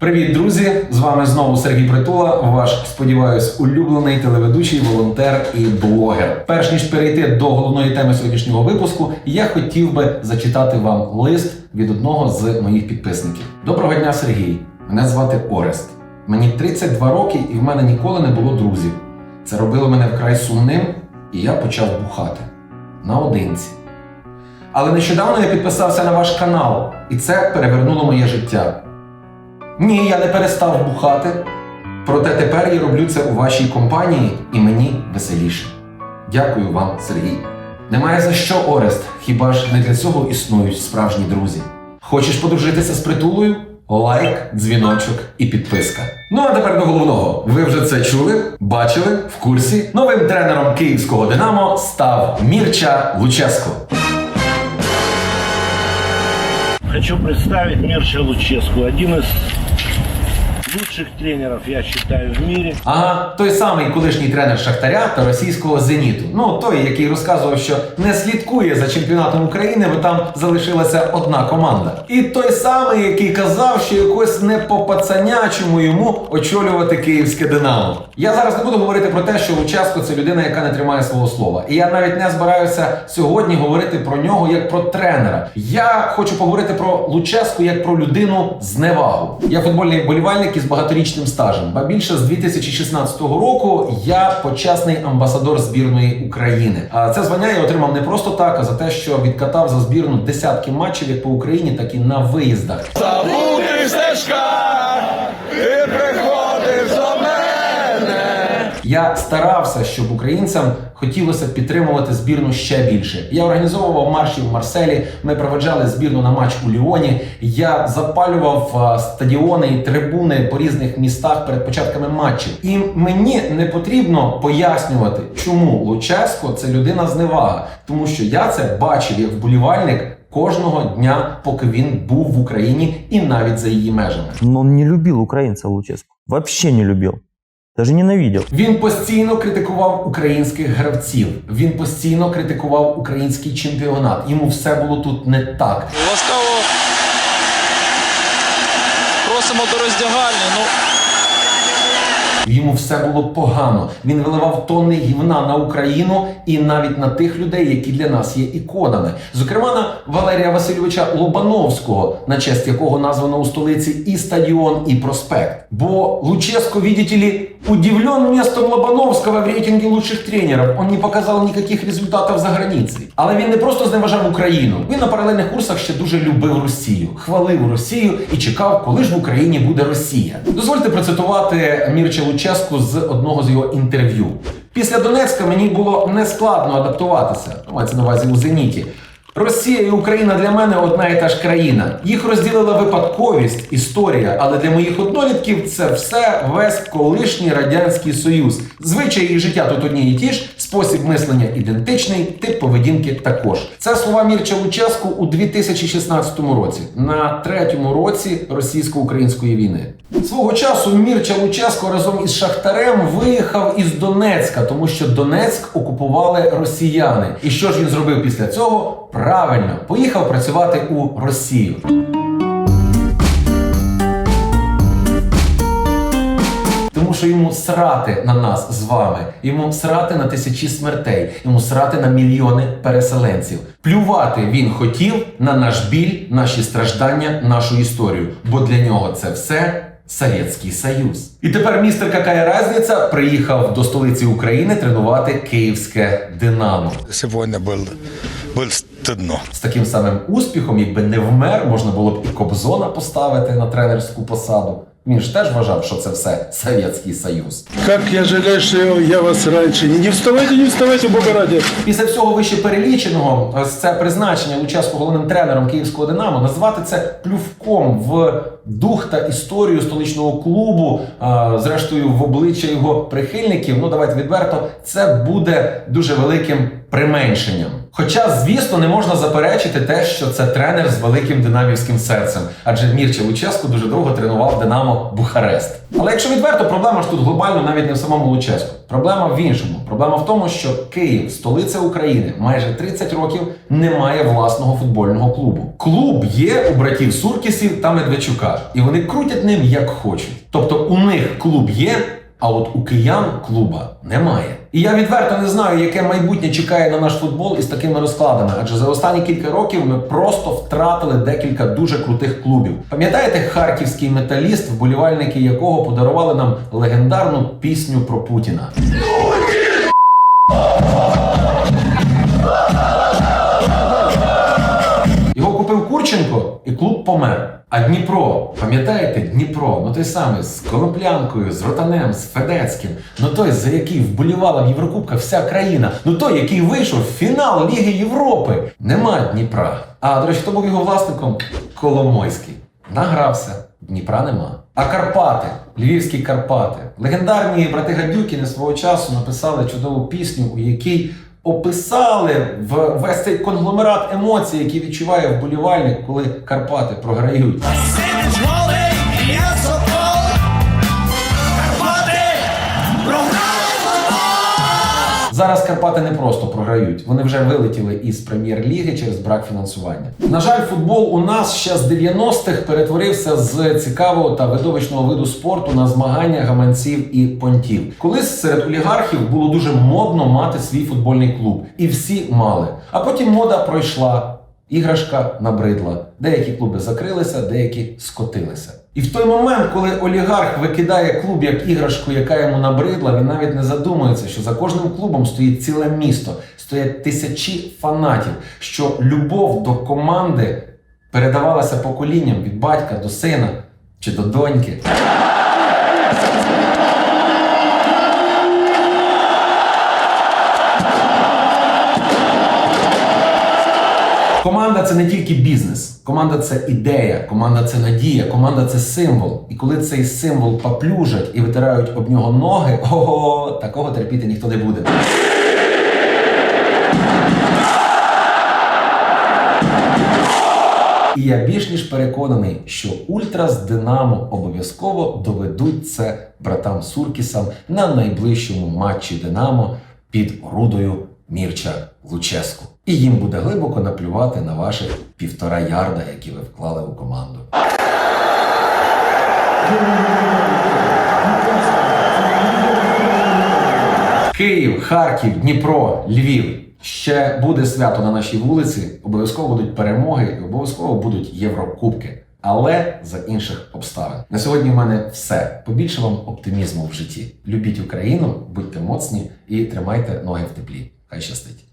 Привіт, друзі! З вами знову Сергій Притула, ваш, сподіваюсь, улюблений телеведучий, волонтер і блогер. Перш ніж перейти до головної теми сьогоднішнього випуску, я хотів би зачитати вам лист від одного з моїх підписників. Доброго дня, Сергій! Мене звати Орест. Мені 32 роки, і в мене ніколи не було друзів. Це робило мене вкрай сумним, і я почав бухати наодинці. Але нещодавно я підписався на ваш канал, і це перевернуло моє життя. Ні, я не перестав бухати. Проте тепер я роблю це у вашій компанії і мені веселіше. Дякую вам, Сергій. Немає за що, Орест, хіба ж не для цього існують справжні друзі. Хочеш подружитися з притулою? Лайк, дзвіночок і підписка. Ну а тепер до головного. Ви вже це чули, бачили, в курсі. Новим тренером київського Динамо став Мірча Луческо. Хочу представить Мерча Луческу, один из лучших тренеров, я считаю, в мире. Ага, той самий колишній тренер Шахтаря та російського зеніту. Ну той, який розказував, що не слідкує за чемпіонатом України, бо там залишилася одна команда. І той самий, який казав, що якось не по пацанячому йому очолювати київське Динамо. Я зараз не буду говорити про те, що Лучаско це людина, яка не тримає свого слова. І я навіть не збираюся сьогодні говорити про нього як про тренера. Я хочу поговорити про Луческу як про людину з невагу. Я футбольний вболівальник із багаторічним стажем. Ба більше з 2016 року я почесний амбасадор збірної України. А це звання я отримав не просто так, а за те, що відкатав за збірну десятки матчів як по Україні, так і на виїздах. Я старався, щоб українцям хотілося підтримувати збірну ще більше. Я організовував марші в Марселі. Ми проведжали збірну на матч у Ліоні. Я запалював стадіони і трибуни по різних містах перед початками матчів. І мені не потрібно пояснювати, чому Луческо це людина зневага, тому що я це бачив як вболівальник. Кожного дня, поки він був в Україні і навіть за її межами. Он не любил украинца Луческу. Вообще не любил. Даже ненавидел. Він постійно критикував українських гравців. Він постійно критикував український чемпіонат. Йому все було тут не так. Ласкаво просимо до роздягальні. Ну, Йому все було погано. Він виливав тонни гівна на Україну і навіть на тих людей, які для нас є іконами. Зокрема, на Валерія Васильовича Лобановського, на честь якого названо у столиці і стадіон, і проспект. Бо Луческо, видите ли, удивлен местом Лобановського в рейтинге лучших тренерів. Он не показав ніяких результатів за границей. Але він не просто зневажав Україну. Він на паралельних курсах ще дуже любив Росію, хвалив Росію і чекав, коли ж в Україні буде Росія. Дозвольте процитувати Мірча Луческу з одного з його інтерв'ю. Після Донецька мені було нескладно адаптуватися. Ну, Мається на увазі у зеніті. Росія і Україна для мене одна і та ж країна. Їх розділила випадковість, історія, але для моїх однолітків це все весь колишній радянський союз. Звичаї і життя тут одні і ті ж, спосіб мислення ідентичний, тип поведінки також. Це слова Мірча Луческу у 2016 році, на третьому році російсько-української війни. Свого часу Мірча Луческо разом із Шахтарем виїхав із Донецька, тому що Донецьк окупували росіяни. І що ж він зробив після цього? Правильно, поїхав працювати у Росію. Тому що йому срати на нас з вами, йому срати на тисячі смертей, йому срати на мільйони переселенців. Плювати він хотів на наш біль, наші страждання, нашу історію, бо для нього це все. Совєтський Союз. І тепер містер Какая разниця приїхав до столиці України тренувати київське Динамо. Сегодня был, был стыдно. З таким самим успіхом, якби не вмер, можна було б і Кобзона поставити на тренерську посаду. Він ж теж вважав, що це все Совєтський Союз. Как я жалею, что я вас раньше не... Вставайте, не вставайте, Бога ради. Після всього вище переліченого, ось це призначення Луческу головним тренером київського Динамо, назвати це плювком в дух та історію столичного клубу, а, зрештою в обличчя його прихильників. Ну давайте відверто, це буде дуже великим применшенням. Хоча, звісно, не можна заперечити те, що це тренер з великим динамівським серцем, адже Мірча Луческу дуже довго тренував Динамо Бухарест. Але якщо відверто, проблема ж тут глобально навіть не в самому Луческу. Проблема в іншому. Проблема в тому, що Київ, столиця України, майже 30 років не має власного футбольного клубу. Клуб є у братів Суркісів та Медведчука, і вони крутять ним як хочуть. Тобто у них клуб є. А от у киян клуба немає. І я відверто не знаю, яке майбутнє чекає на наш футбол із такими розкладами, адже за останні кілька років ми просто втратили декілька дуже крутих клубів. Пам'ятаєте харківський металіст, вболівальники якого подарували нам легендарну пісню про Путіна? Курченко, і клуб помер. А Дніпро, пам'ятаєте, Дніпро, ну той самий з Коноплянкою, з Ротанем, з Федецьким, ну той, за який вболівала в Єврокубках вся країна, ну той, який вийшов в фінал Ліги Європи. Нема Дніпра. А до речі, хто був його власником? Коломойський. Награвся. Дніпра нема. А Карпати, львівські Карпати. Легендарні брати Гадюкіни свого часу написали чудову пісню, у якій описали в весь цей конгломерат емоцій, які відчуває вболівальник, коли Карпати програють. Зараз Карпати не просто програють, вони вже вилетіли із прем'єр-ліги через брак фінансування. На жаль, футбол у нас ще з 90-х перетворився з цікавого та видовищного виду спорту на змагання гаманців і понтів. Колись серед олігархів було дуже модно мати свій футбольний клуб, і всі мали. А потім мода пройшла. Іграшка набридла. Деякі клуби закрилися, деякі скотилися. І в той момент, коли олігарх викидає клуб як іграшку, яка йому набридла, він навіть не задумується, що за кожним клубом стоїть ціле місто, стоять тисячі фанатів, що любов до команди передавалася поколінням від батька до сина чи до доньки. Команда це не тільки бізнес, команда це ідея, команда це надія, команда це символ. І коли цей символ поплюжать і витирають об нього ноги, ого, такого терпіти ніхто не буде. І я більш ніж переконаний, що Ультра з Динамо обов'язково доведуть це братам Суркісам на найближчому матчі Динамо під орудою Мірча Луческу. І їм буде глибоко наплювати на ваших півтора ярда, які ви вклали у команду. Київ, Харків, Дніпро, Львів. Ще буде свято на нашій вулиці. Обов'язково будуть перемоги і обов'язково будуть Єврокубки. Але за інших обставин. На сьогодні в мене все. Побільше вам оптимізму в житті. Любіть Україну, будьте моцні і тримайте ноги в теплі. Хай щастить!